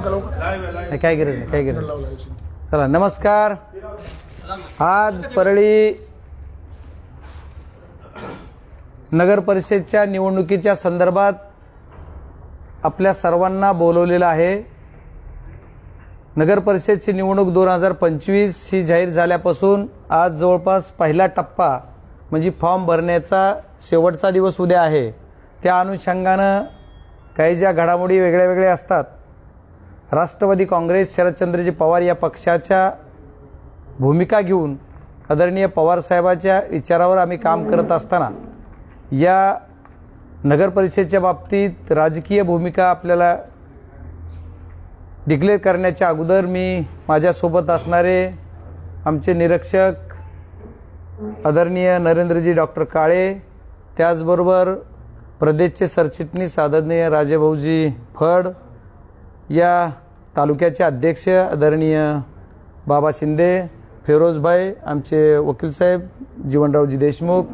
नाही काय गरज नाही काय गरज चला नमस्कार. आज परळी नगर परिषदच्या निवडणुकीच्या संदर्भात आपल्या सर्वांना बोलवलेलं आहे. नगर परिषदची निवडणूक दोन हजार पंचवीस ही जाहीर झाल्यापासून आज जवळपास पहिला टप्पा म्हणजे फॉर्म भरण्याचा शेवटचा दिवस उद्या आहे. त्या अनुषंगानं काही ज्या घडामोडी वेगळ्या वेगळ्या असतात राष्ट्रवादी काँग्रेस शरदचंद्रजी पवार या पक्षाच्या भूमिका घेऊन आदरणीय पवारसाहेबाच्या विचारावर आम्ही काम करत असताना या नगरपरिषदेच्या बाबतीत राजकीय भूमिका आपल्याला डिक्लेअर करण्याच्या अगोदर मी माझ्यासोबत असणारे आमचे निरीक्षक आदरणीय नरेंद्रजी डॉक्टर काळे त्याचबरोबर प्रदेशचे सरचिटणीस आदरणीय राजेभाऊजी फड या तालुक्याचे अध्यक्ष आदरणीय बाबा शिंदे फेरोजभाई आमचे वकीलसाहेब जीवनरावजी देशमुख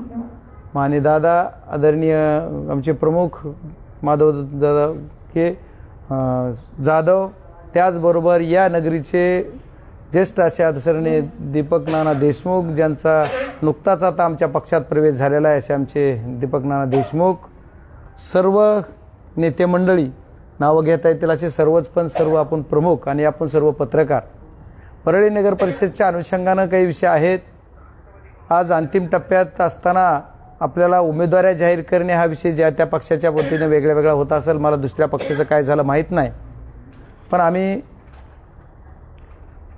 माने दादा आदरणीय आमचे प्रमुख माधव दादा के जाधव त्याचबरोबर या नगरीचे ज्येष्ठ असे आदरणीय दीपक नाना देशमुख ज्यांचा नुकताच आता आमच्या पक्षात प्रवेश झालेला आहे असे आमचे दीपक नाना देशमुख सर्व नेते मंडळी नावं घेता येतील असे सर्वच पण सर्व आपण प्रमुख आणि आपण सर्व पत्रकार. परळी नगर परिषदच्या अनुषंगानं काही विषय आहेत. आज अंतिम टप्प्यात असताना आपल्याला उमेदवाऱ्या जाहीर करणे हा विषय ज्या त्या पक्षाच्या वतीनं वेगळा वेगळा होत असेल. मला दुसऱ्या पक्षाचं काय झालं माहीत नाही. पण आम्ही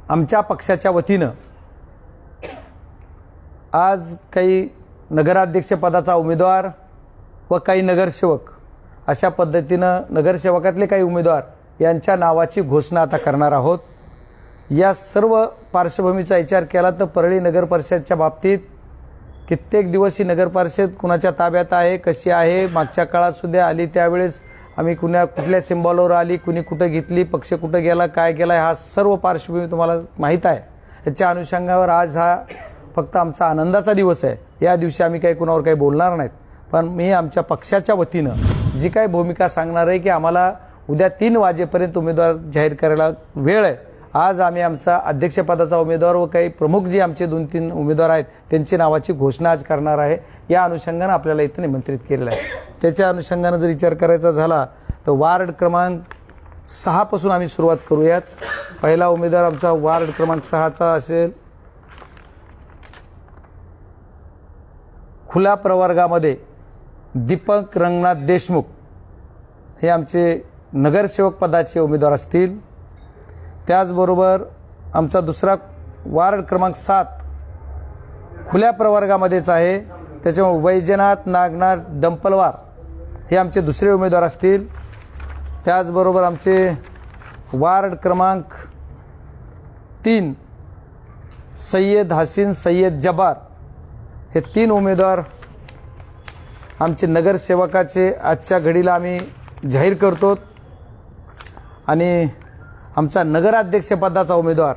आमच्या पक्षाच्या वतीनं आज काही नगराध्यक्षपदाचा उमेदवार व काही नगरसेवक. अशा पद्धतीनं नगरसेवकातले काही उमेदवार यांच्या नावाची घोषणा आता करणार आहोत. या सर्व पार्श्वभूमीचा विचार केला तर परळी नगर परिषदच्या बाबतीत कित्येक दिवस ही नगर परिषद कुणाच्या ताब्यात आहे कशी आहे मागच्या काळात सुद्धा आली त्यावेळेस आम्ही कुण्या कुठल्या सिम्बॉलवर आली कुणी कुठं घेतली पक्ष कुठं गेला काय गेला हा सर्व पार्श्वभूमी तुम्हाला माहीत आहे. याच्या अनुषंगावर आज हा फक्त आमचा आनंदाचा दिवस आहे. या दिवशी आम्ही काही कुणावर काही बोलणार नाहीत. पण मी आमच्या पक्षाच्या वतीनं जी काही भूमिका सांगणार आहे की आम्हाला उद्या तीन वाजेपर्यंत उमेदवार जाहीर करायला वेळ आहे. आज आम्ही आमचा अध्यक्षपदाचा उमेदवार व काही प्रमुख जे आमचे दोन तीन उमेदवार आहेत त्यांची नावाची घोषणा आज करणार आहे. या अनुषंगानं आपल्याला इथं निमंत्रित केलेलं आहे. त्याच्या अनुषंगानं जर विचार करायचा झाला तर वार्ड क्रमांक सहापासून आम्ही सुरुवात करूयात. पहिला उमेदवार आमचा वार्ड क्रमांक सहाचा असेल. खुल्या प्रवर्गामध्ये दीपक रंगनाथ देशमुख हे आमचे नगरसेवक पदाचे उमेदवार असतील. त्याचबरोबर आमचा दुसरा वार्ड क्रमांक सात खुल्या प्रवर्गामध्येच आहे. त्याच्यामुळे वैजनाथ नागनाथ डंपलवार हे आमचे दुसरे उमेदवार असतील. त्याचबरोबर आमचे वार्ड क्रमांक तीन सय्यद हसीन सय्यद जबार हे तीन उमेदवार आमचे नगरसेवकाचे आजच्या घडीला आम्ही जाहीर करतो आणि आमचा नगराध्यक्षपदाचा उमेदवार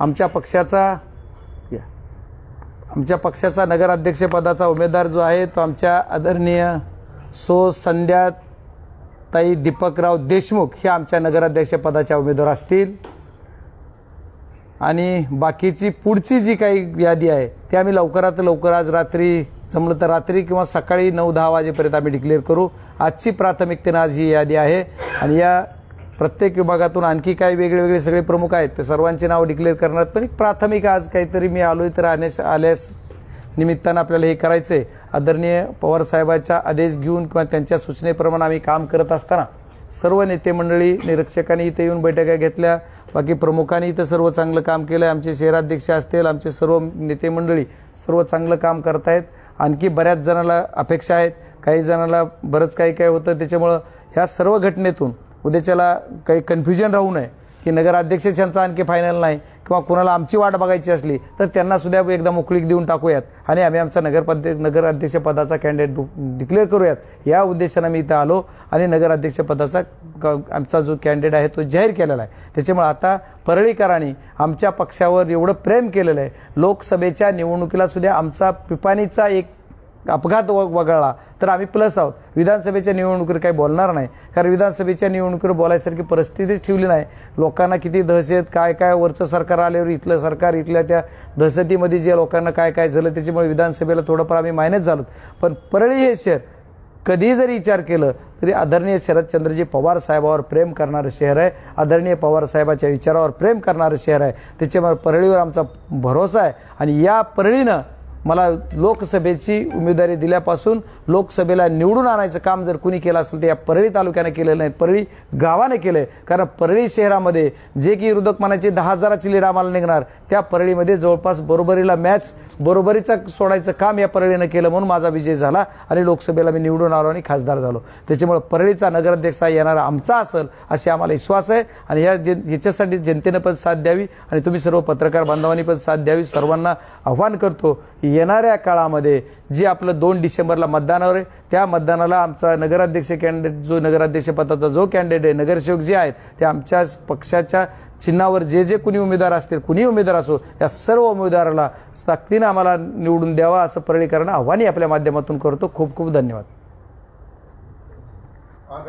आमच्या पक्षाचा या. आमच्या पक्षाचा नगराध्यक्षपदाचा उमेदवार जो आहे तो आमच्या आदरणीय सो संध्या ताई दीपकराव देशमुख हे आमच्या नगराध्यक्षपदाच्या उमेदवार असतील आणि बाकीची पुढची जी काही यादी आहे ती आम्ही लवकरात लवकर आज रात्री जमलं तर रात्री किंवा सकाळी नऊ दहा वाजेपर्यंत आम्ही डिक्लेअर करू. आजची प्राथमिकतेनं आज ही यादी आहे. आणि या प्रत्येक विभागातून आणखी काही वेगळे वेगळे सगळे प्रमुख आहेत. ते सर्वांची नावं डिक्लेअर करणार पण एक प्राथमिक आज काहीतरी मी आलोय तर आण्यास आल्यास निमित्तानं आपल्याला हे करायचं आहे आदरणीय पवार साहेबांचा आदेश घेऊन किंवा त्यांच्या सूचनेप्रमाणे आम्ही काम करत असताना सर्व नेते मंडळी निरीक्षकांनी इथे येऊन बैठका घेतल्या. बाकी प्रमुखांनी इथं सर्व चांगलं काम केलं आमचे शहराध्यक्ष असतील आमचे सर्व नेते मंडळी सर्व चांगलं काम करतायत. आणखी बऱ्याच जणाला अपेक्षा आहेत. काही जणाला बरंच काही काय होतं. त्याच्यामुळं ह्या सर्व घटनेतून उद्याच्याला काही कन्फ्युजन राहू नये की नगराध्यक्ष यांचा आणखी फायनल नाही. किंवा कुणाला आमची वाट बघायची असली तर त्यांना सुद्धा एकदा मोकळीक देऊन टाकूयात. आणि आम्ही आमचा नगरपद्य नगराध्यक्षपदाचा कॅन्डिडेट डिक्लेअर करूयात. या उद्देशानं मी इथं आलो आणि नगराध्यक्षपदाचा क- आमचा जो कॅन्डिडेट आहे तो जाहीर केलेला आहे. त्याच्यामुळे आता परळीकरांनी आमच्या पक्षावर एवढं प्रेम केलेलं आहे. लोकसभेच्या निवडणुकीला सुद्धा आमचा पिपाणीचा एक अपघात व- वगळला तर आम्ही प्लस आहोत. विधानसभेच्या निवडणुकीवर काही बोलणार नाही. कारण विधानसभेच्या निवडणुकीवर बोलायसारखी परिस्थितीच ठेवली नाही. लोकांना किती दहशत काय काय वरचं सरकार आल्यावर इथलं सरकार इथल्या त्या दहशतीमध्ये जे लोकांना काय काय झालं त्याच्यामुळे विधानसभेला थोडंफार आम्ही मायनस झालो पण परळी हे शहर कधीही जरी विचार केलं तरी आदरणीय शरदचंद्रजी पवार साहेबावर प्रेम करणारं शहर आहे. आदरणीय पवार साहेबाच्या विचारावर प्रेम करणारं शहर आहे. त्याच्यामुळे परळीवर आमचा भरोसा आहे. आणि या परळीनं मला लोकसभेची उमेदवारी दिल्यापासून लोकसभेला निवडून आणायचं काम जर कुणी केलं असेल तर या परळी तालुक्यानं केलेलं नाही परळी गावाने केलंय. कारण परळी शहरामध्ये जे की विरोधक म्हणायचे दहा हजाराची लीड आम्हाला निघणार त्या परळीमध्ये जवळपास बरोबरीला मॅच बरोबरीचा सोडायचं काम या परळीनं केलं म्हणून माझा विजय झाला आणि लोकसभेला मी निवडून आलो आणि खासदार झालो. त्याच्यामुळे परळीचा नगराध्यक्ष हा येणारा आमचा असेल असे आम्हाला विश्वास आहे. आणि या जे याच्यासाठी जनतेनं पण साथ द्यावी आणि तुम्ही सर्व पत्रकार बांधवांनी पण साथ द्यावी. सर्वांना आव्हान करतो येणाऱ्या काळामध्ये जे आपलं दोन डिसेंबरला मतदानावर आहे त्या मतदानाला आमचा नगराध्यक्ष कॅन्डिडेट जो नगराध्यक्ष पदाचा जो कॅन्डिडेट आहे नगरसेवक जे आहेत ते आमच्या पक्षाच्या चिन्हावर जे जे कुणी उमेदवार असतील कुणी उमेदवार असो या सर्व उमेदवाराला ताकदीनं आम्हाला निवडून द्यावा असं परळीकरण आव्हानही आपल्या माध्यमातून करतो. खूप खूप धन्यवाद.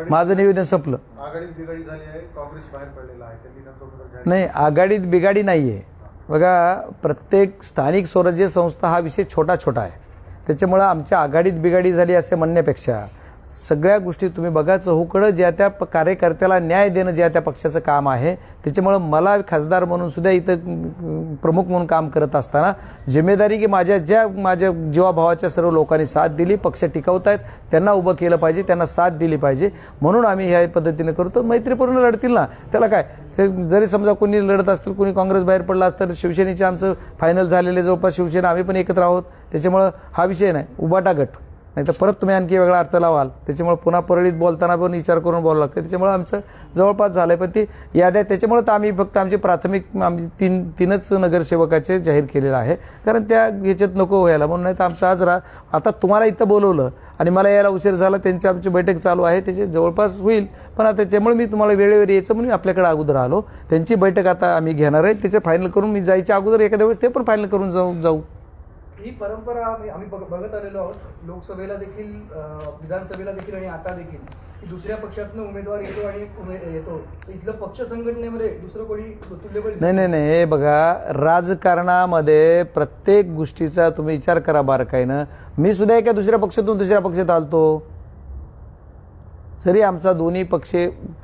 माझं निवेदन संपलं. आघाडीत बिघाडी आहे आहे नाही आघाडीत बिघाडी नाहीये. बघा प्रत्येक स्थानिक स्वराज्य संस्था हा विषय छोटा छोटा आहे. त्याच्यामुळं आमच्या आघाडीत बिघाडी झाली असे म्हणण्यापेक्षा सगळ्या गोष्टी तुम्ही बघा चहूकडं ज्या त्या प- कार्यकर्त्याला न्याय देणं ज्या त्या पक्षाचं काम आहे त्याच्यामुळं मला खासदार म्हणून सुद्धा इथं प्रमुख म्हणून काम करत असताना जिम्मेदारी की माझ्या ज्या माझ्या जीवाभावाच्या सर्व लोकांनी साथ दिली पक्ष टिकवतायत त्यांना उभं केलं पाहिजे त्यांना साथ दिली पाहिजे म्हणून आम्ही ह्या पद्धतीने करतो. मैत्रीपूर्ण लढतील ना. त्याला काय? जरी समजा कोणी लढत असतील कोणी काँग्रेस बाहेर पडला असतं तर शिवसेनेचे आमचं फायनल झालेले जवळपास शिवसेना आम्ही पण एकत्र आहोत. त्याच्यामुळं हा विषय नाही. उबाटा गट. नाही तर परत तुम्ही आणखी वेगळा अर्थ लावाल. त्याच्यामुळे पुन्हा परळीत बोलताना पण विचार करून बोलावं लागतं. त्याच्यामुळे आमचं जवळपास झालं आहे पण ती याद्या त्याच्यामुळे तर आम्ही फक्त आमचे प्राथमिक आमची तीन तीनच नगरसेवकाचे जाहीर केलेलं आहे. कारण त्या ह्याच्यात नको व्हायला. म्हणून नाही तर आमचं आज रा आता तुम्हाला इथं बोलवलं आणि मला यायला उशीर झाला. त्यांची आमची बैठक चालू आहे. त्याचे जवळपास होईल. पण आता त्याच्यामुळे मी तुम्हाला वेळेवर यायचं म्हणून मी आपल्याकडे अगोदर आलो. त्यांची बैठक आता आम्ही घेणार आहे. त्याचे फायनल करून मी जायच्या अगोदर एखाद्या वेळेस ते पण फायनल करून जाऊ जाऊ. ही परंपरा आम्ही बघ- बघत आलेलो आहोत. लोकसभेला देखील विधानसभेला देखील आणि आता देखील. की दुसऱ्या पक्षातनं उमेदवार येतो आणि येतो. इथलं पक्ष संघटनेमध्ये दुसरं कोणी नाही नाही नाही. हे बघा राजकारणामध्ये प्रत्येक गोष्टीचा तुम्ही विचार करा बारकाईनं. मी सुद्धा एका दुसऱ्या पक्षातून दुसऱ्या पक्षात आलतो. जरी आमचा दोन्ही पक्ष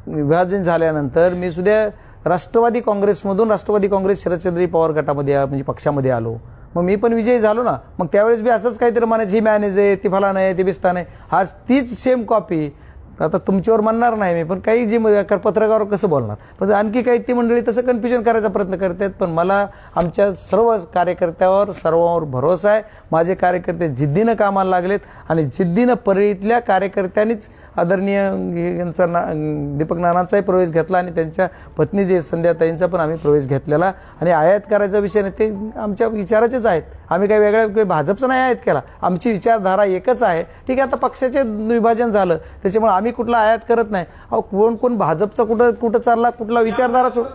विभाजन झाल्यानंतर मी सुद्धा राष्ट्रवादी काँग्रेसमधून राष्ट्रवादी काँग्रेस शरदचंद्री पवार गटामध्ये म्हणजे पक्षामध्ये आलो. मग मी पण विजयी झालो ना मग त्यावेळेस बी असंच काहीतरी म्हणायचं ही मॅनेज आहे ती फलान आहे ती बिस्तान आहे. आज तीच सेम कॉपी आता तुमच्यावर म्हणणार नाही मी पण काही जी म- कर- पत्रकारावर कसं बोलणार? पण आणखी काही ती मंडळी तसं कन्फ्युजन करायचा प्रयत्न करतात पण मला आमच्या सर्व कार्यकर्त्यावर सर्वांवर भरोसा आहे. माझे कार्यकर्ते जिद्दीनं कामाला लागलेत आणि जिद्दीनं परळीतल्या कार्यकर्त्यांनीच आदरणीय यांचा ना दीपक नानांचाही प्रवेश घेतला आणि त्यांच्या पत्नी जे संध्याताईंचा पण आम्ही प्रवेश घेतलेला. आणि आयात करायचा विषय नाही ते आमच्या विचाराचेच आहेत. आम्ही काही वेगळ्या काही भाजपचं नाही आयात केला. आमची विचारधारा एकच आहे. ठीक आहे आता पक्षाचे विभाजन झालं. त्याच्यामुळे आम्ही कुठला आयात करत नाही. अहो कोण कोण भाजपचा कुठं कुठं चालला? कुठला विचारधाराच हो-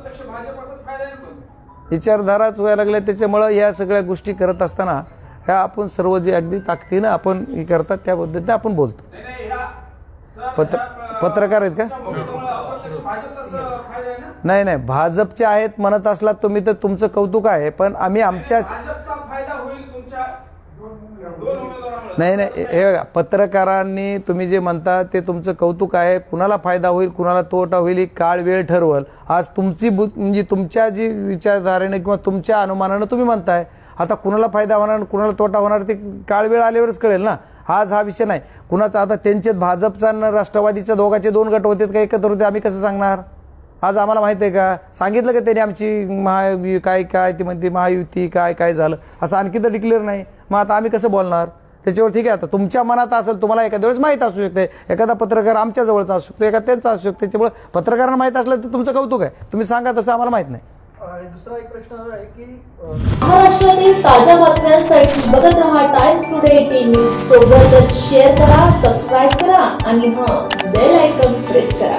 विचारधाराच व्हायला लागल्या. त्याच्यामुळं या सगळ्या गोष्टी करत असताना ह्या आपण सर्व जे अगदी ताकदीनं आपण हे करतात त्या पद्धतीने आपण बोलतो. पत्र पत्रकार आहेत का? नाही नाही. भाजपचे आहेत म्हणत असलात तुम्ही तर तुमचं कौतुक आहे पण आम्ही आमच्याच नाही नाही. हे बघा पत्रकारांनी तुम्ही जे म्हणता ते तुमचं कौतुक आहे. कुणाला फायदा होईल कुणाला तोटा होईल ही काळ वेळ ठरवल. आज तुमची बु- म्हणजे तुमच्या जी विचारधारेने किंवा तुमच्या अनुमानानं तुम्ही म्हणताय आता कुणाला फायदा होणार कुणाला तोटा होणार ते काळ वेळ आल्यावरच कळेल ना. आज हा विषय नाही. कुणाचा आता त्यांचे भाजपचा आणि राष्ट्रवादीच्या दोघांचे दोन गट होते का एकत्र होते आम्ही कसं सांगणार? आज आम्हाला माहिती आहे का? सांगितलं का त्यांनी आमची महा काय काय ती म्हणते महायुती काय काय झालं? असं आणखी तर डिक्लेअर नाही. मग आता आम्ही कसं बोलणार? त्याच्यावर ठीक आहे आता तुमच्या मनात असेल तुम्हाला एखाद्या वेळेस माहीत असू शकते. एखादा पत्रकार आमच्या जवळचा असू शकतो एखादा त्यांचा असू शकतो. त्याच्यामुळे पत्रकारांना माहीत असलं तर तुमचं कौतुक आहे. तुम्ही सांगा तसं आम्हाला माहीत नाही. दुसरा एक प्रश्न हा आहे की महाराष्ट्रातील ताज्या बातम्यांसाठी बघत रहा टाइम्स टुडे टीव्ही सोबतच शेअर करा सबस्क्राईब करा आणि हां बेल आयकॉन प्रेस करा.